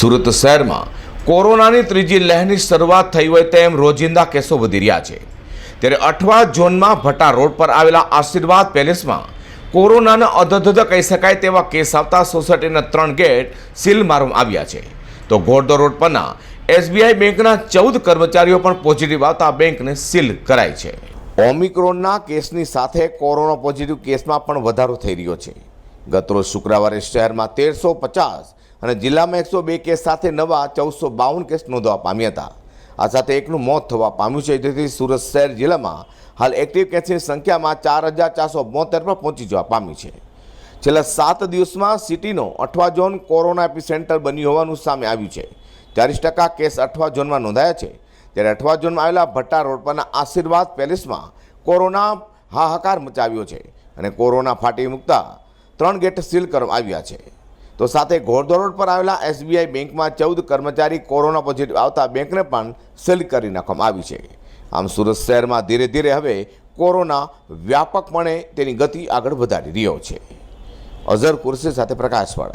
સુરત શહેરમાં કોરોનાની ત્રીજી લહેરની શરૂઆત થઈ હોય તેમ રોજિંદા કેસો વધી રહ્યા છે. ત્યારે અઠવા ઝોનમાં ભટ્ટા રોડ પર આવેલા આશીર્વાદ પેલેસમાં કોરોનાના અધધધ કહી શકાય તેવા કેસ આવતા સોસાયટીના ત્રણ ગેટ સીલ મારવામાં આવ્યા છે. તો ઘોડદો રોડ પરના એસબીઆઈ બેંકના ચૌદ કર્મચારીઓ પણ પોઝિટિવ આવતા બેંકને સીલ કરાઈ છે. ઓમિક્રોનના કેસની સાથે કોરોના પોઝિટિવ કેસમાં પણ વધારો થઈ રહ્યો છે. ગતરોજ શુક્રવારે શહેરમાં તેરસો પચાસ અને જિલ્લામાં એકસો બે કેસ સાથે નવા ચૌદસો બાવન કેસ નોંધવા પામ્યા હતા. આ સાથે એકનું મોત થવા પામ્યું છે. જેથી સુરત શહેર જિલ્લામાં હાલ એક્ટિવ કેસની સંખ્યામાં ચાર હજાર ચારસો બોતેર પર પહોંચી જવા પામી છે. છેલ્લા સાત દિવસમાં સિટીનો Athwa zone corona epicentre બન્યું હોવાનું સામે આવ્યું છે. ચાલીસ ટકા કેસ અઠવા ઝોનમાં નોંધાયા છે. ત્યારે અઠવા ઝોનમાં આવેલા ભટ્ટા રોડ પરના આશીર્વાદ પેલેસમાં કોરોના હાહાકાર મચાવ્યો છે અને કોરોના ફાટી મૂકતા ત્રણ ગેટ સીલ કરવામાં આવ્યા છે. તો સાથે ઘોડદો રોડ પર આવેલા એસબીઆઈ બેંકમાં ચૌદ કર્મચારી કોરોના પોઝિટિવ આવતા બેંકને પણ સીલ કરી નાખવામાં આવી છે. આમ સુરત શહેરમાં ધીરે ધીરે હવે કોરોના વ્યાપકપણે તેની ગતિ આગળ વધારી રહ્યો છે. અઝર કુરશી સાથે પ્રકાશવાળા.